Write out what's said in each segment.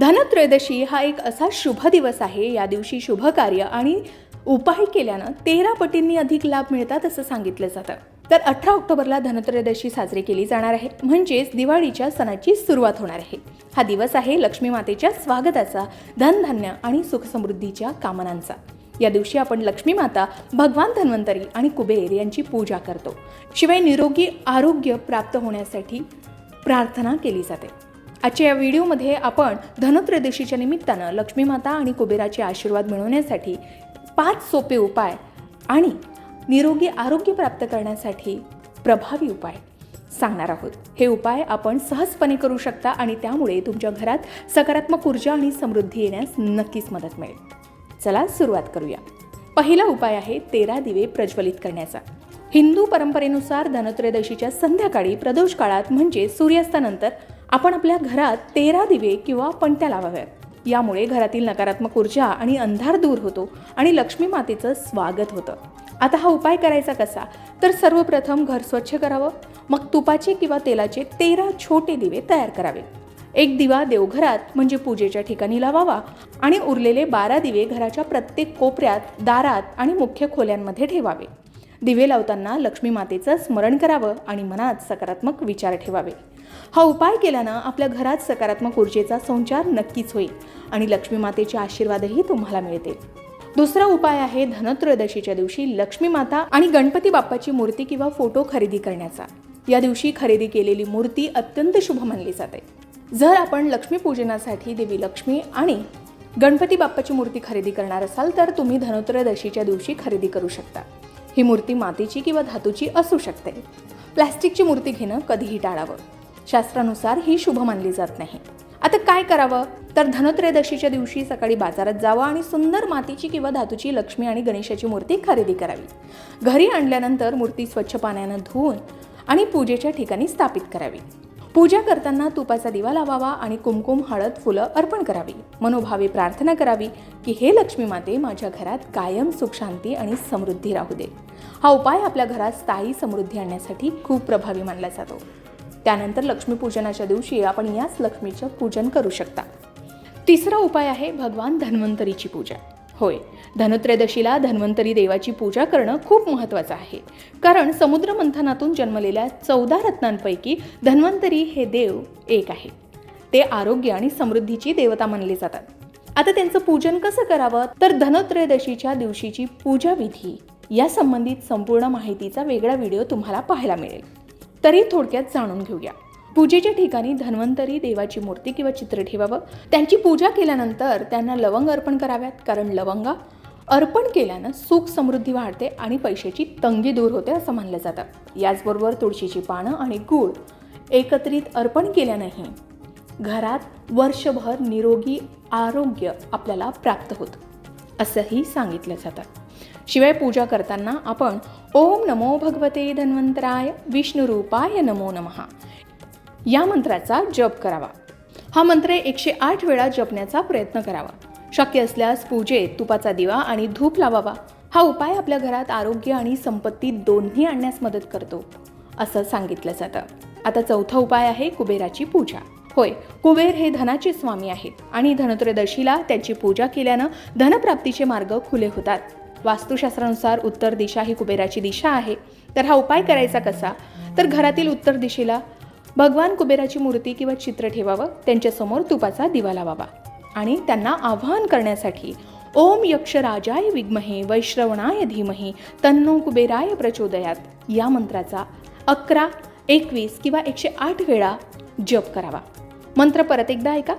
धनत्रयोदशी हा एक असा शुभ दिवस आहे. या दिवशी शुभ कार्य आणि उपाय केल्यानं तेरा पटींनी अधिक लाभ मिळतात असं सांगितलं जातं. तर अठरा ऑक्टोबरला धनत्रयोदशी साजरी केली जाणार आहे. म्हणजेच दिवाळीच्या सणाची सुरुवात होणार आहे. हा दिवस आहे लक्ष्मी मातेच्या स्वागताचा धनधान्य आणि सुखसमृद्धीच्या कामनांचा. या दिवशी आपण लक्ष्मी माता भगवान धन्वंतरी आणि कुबेर यांची पूजा करतो. शिवाय निरोगी आरोग्य प्राप्त होण्यासाठी प्रार्थना केली जाते. आजच्या या व्हिडिओमध्ये आपण धनत्रयोदशीच्या निमित्तानं लक्ष्मी माता आणि कुबेराचे आशीर्वाद मिळवण्यासाठी पाच सोपे उपाय आणि निरोगी आरोग्य प्राप्त करण्यासाठी प्रभावी उपाय सांगणार आहोत. हे उपाय आपण सहजपणे करू शकता आणि त्यामुळे तुमच्या घरात सकारात्मक ऊर्जा आणि समृद्धी येण्यास नक्कीच मदत मिळेल. चला सुरुवात करूया. पहिला उपाय आहे तेरा दिवे प्रज्वलित करण्याचा. हिंदू परंपरेनुसार धनत्रयोदशीच्या संध्याकाळी प्रदोष काळात म्हणजे सूर्यास्तानंतर आपण आपल्या घरात तेरा दिवे किंवा पणत्या लावाव्यात. यामुळे घरातील नकारात्मक ऊर्जा आणि अंधार दूर होतो आणि लक्ष्मी मातेचं स्वागत होतं. आता हा उपाय करायचा कसा? तर सर्वप्रथम घर स्वच्छ करावं. मग तुपाचे किंवा तेलाचे तेरा छोटे दिवे तयार करावे. एक दिवा देवघरात म्हणजे पूजेच्या ठिकाणी लावावा आणि उरलेले बारा दिवे घराच्या प्रत्येक कोपऱ्यात दारात आणि मुख्य खोल्यांमध्ये ठेवावे. दिवे लावताना लक्ष्मी मातेचं स्मरण करावं आणि मनात सकारात्मक विचार ठेवावे. हा उपाय केल्यानं आपल्या घरात सकारात्मक ऊर्जेचा संचार नक्कीच होईल आणि लक्ष्मी मातेचे आशीर्वादही तुम्हाला मिळतील. दुसरा उपाय आहे धनत्रयोदशीच्या दिवशी लक्ष्मी माता आणि गणपती बाप्पाची मूर्ती किंवा फोटो खरेदी करण्याचा. या दिवशी खरेदी केलेली मूर्ती अत्यंत शुभ मानली जाते. जर आपण लक्ष्मीपूजनासाठी देवी लक्ष्मी आणि गणपती बाप्पाची मूर्ती खरेदी करणार असाल तर तुम्ही धनत्रयोदशीच्या दिवशी खरेदी करू शकता. ही मूर्ती मातीची किंवा धातूची असू शकते. प्लॅस्टिकची मूर्ती घेणं कधीही टाळावं. शास्त्रानुसार ही शुभ मानली जात नाही. आता काय करावं? तर धनत्रयोदशीच्या दिवशी सकाळी बाजारात जावं आणि सुंदर मातीची किंवा धातूची लक्ष्मी आणि गणेशाची मूर्ती खरेदी करावी. घरी आणल्यानंतर मूर्ती स्वच्छ पाण्यानं धुवून आणि पूजेच्या ठिकाणी स्थापित करावी. पूजा करताना तुपाचा दिवा लावावा आणि कुमकुम हळद फुलं अर्पण करावी. मनोभावे प्रार्थना करावी की हे लक्ष्मी माते माझ्या घरात कायम सुख शांती आणि समृद्धी राहू दे. हा उपाय आपल्या घरात स्थायी समृद्धी आणण्यासाठी खूप प्रभावी मानला जातो. त्यानंतर लक्ष्मीपूजनाच्या दिवशी आपण याच लक्ष्मीचं पूजन करू शकता. तिसरा उपाय आहे भगवान धन्वंतरीची पूजा. होय. धनत्रयोदशीला धन्वंतरी देवाची पूजा करणं खूप महत्त्वाचं आहे. कारण समुद्र मंथनातून जन्मलेल्या चौदा रत्नांपैकी धन्वंतरी हे देव एक आहे ते आरोग्य आणि समृद्धीची देवता मानले जातात. आता त्यांचं पूजन कसं करावं? तर धनत्रयोदशीच्या दिवशीची पूजा विधी या संबंधित संपूर्ण माहितीचा वेगळा व्हिडिओ तुम्हाला पाहायला मिळेल. तरी थोडक्यात जाणून घेऊया. पूजेच्या ठिकाणी धन्वंतरी देवाची मूर्ती किंवा चित्र ठेवावं. त्यांची पूजा केल्यानंतर त्यांना लवंग अर्पण कराव्यात कारण लवंगा अर्पण केल्यानं सुख समृद्धी वाढते आणि पैशाची तंगी दूर होते असं मानलं जातं. याचबरोबर तुळशीची पानं आणि गूळ एकत्रित अर्पण केल्यानंही घरात वर्षभर निरोगी आरोग्य आपल्याला प्राप्त होतं असंही सांगितलं जातं. शिवाय पूजा करताना आपण ओम नमो भगवते धन्वंतराय विष्णुरूपाय नमो नमहा या मंत्राचा जप करावा. हा मंत्र एकशे आठ वेळा जपण्याचा प्रयत्न करावा. शक्य असल्यास पूजेत तुपाचा दिवा आणि धूप लावावा. हा उपाय आपल्या घरात आरोग्य आणि संपत्ती दोन्ही आणण्यास मदत करतो असं सांगितलं जातं. आता चौथा उपाय आहे कुबेराची पूजा. होय कुबेर हे धनाचे स्वामी आहेत आणि धनत्रयोदशीला त्यांची पूजा केल्यानं धनप्राप्तीचे मार्ग खुले होतात. वास्तुशास्त्रानुसार उत्तर दिशा ही कुबेराची दिशा आहे. तर हा उपाय करायचा कसा? तर घरातील उत्तर दिशेला भगवान कुबेराची मूर्ती किंवा चित्र ठेवावं त्यांच्यासमोर तुपाचा दिवा लावावा. आणि त्यांना आवाहन करण्यासाठी ओम यक्षराजाय विग्महे वैश्रवणाय धीमहे तन्नो कुबेराय प्रचोदयात या मंत्राचा अकरा एकवीस किंवा एकशे आठ वेळा जप करावा. मंत्र परत एकदा ऐका.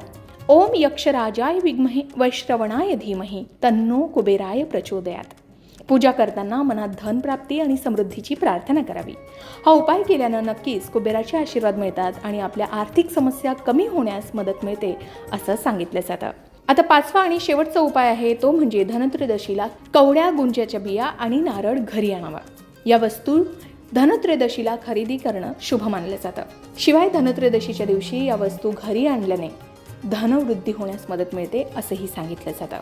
ओम यक्षराजाय विग्महे वैश्रवणाय धीमहे तन्नो कुबेराय प्रचोदयात. पूजा करताना मनात धन प्राप्ती आणि समृद्धीची प्रार्थना करावी. हा उपाय केल्यानं नक्कीच कुबेराचे आशीर्वाद मिळतात आणि आपल्या आर्थिक समस्या कमी होण्यास मदत मिळते असं सांगितलं जातं. आता पाचवा आणि शेवटचा उपाय आहे तो म्हणजे धनत्रयोदशीला कवड्या गुंज्याच्या बिया आणि नारळ घरी आणावा. या वस्तू धनत्रयोदशीला खरेदी करणं शुभ मानलं जातं. शिवाय धनत्रयोदशीच्या दिवशी या वस्तू घरी आणल्याने धनवृद्धी होण्यास मदत मिळते असंही सांगितलं जातं.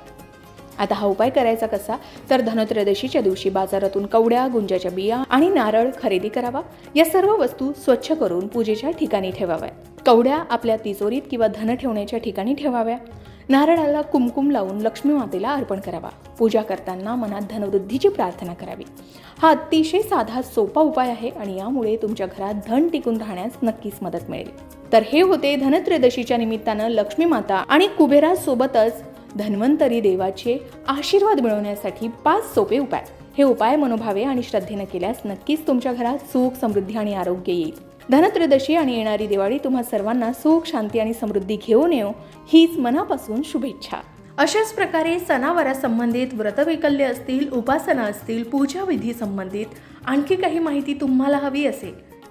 आता हा उपाय करायचा कसा? तर धनत्रयोदशीच्या दिवशी बाजारातून कवड्या गुंजाच्या बिया आणि नारळ खरेदी करावा. या सर्व वस्तू स्वच्छ करून पूजेच्या ठिकाणी ठेवाव्या. कवड्या आपल्या तिजोरीत किंवा धन ठेवण्याच्या ठिकाणी ठेवाव्या. नारळाला कुमकुम लावून लक्ष्मी मातेला अर्पण करावा. पूजा करताना मनात धनवृद्धीची प्रार्थना करावी. हा अतिशय साधा सोपा उपाय आहे आणि यामुळे तुमच्या घरात धन टिकून राहण्यास नक्कीच मदत मिळेल. तर हे होते धनत्रयोदशीच्या निमित्तानं लक्ष्मी माता आणि कुबेरासोबतच धन्वंतरी देवाचे आशीर्वाद मिळवण्यासाठी पाच सोपे उपाय. हे उपाय मनोभावे आणि श्रद्धेनं केल्यास नक्कीच तुमच्या घरात सुख समृद्धी आणि आरोग्य येईल. धनत्रयोदशी आणि येणारी दिवाळी तुम्हा सर्वांना सुख शांती आणि समृद्धी घेऊन येऊ हीच मनापासून शुभेच्छा. अशाच प्रकारे सणावारासंबंधित व्रतवैकल्य असतील उपासना असतील पूजाविधी संबंधित आणखी काही माहिती तुम्हाला हवी असेल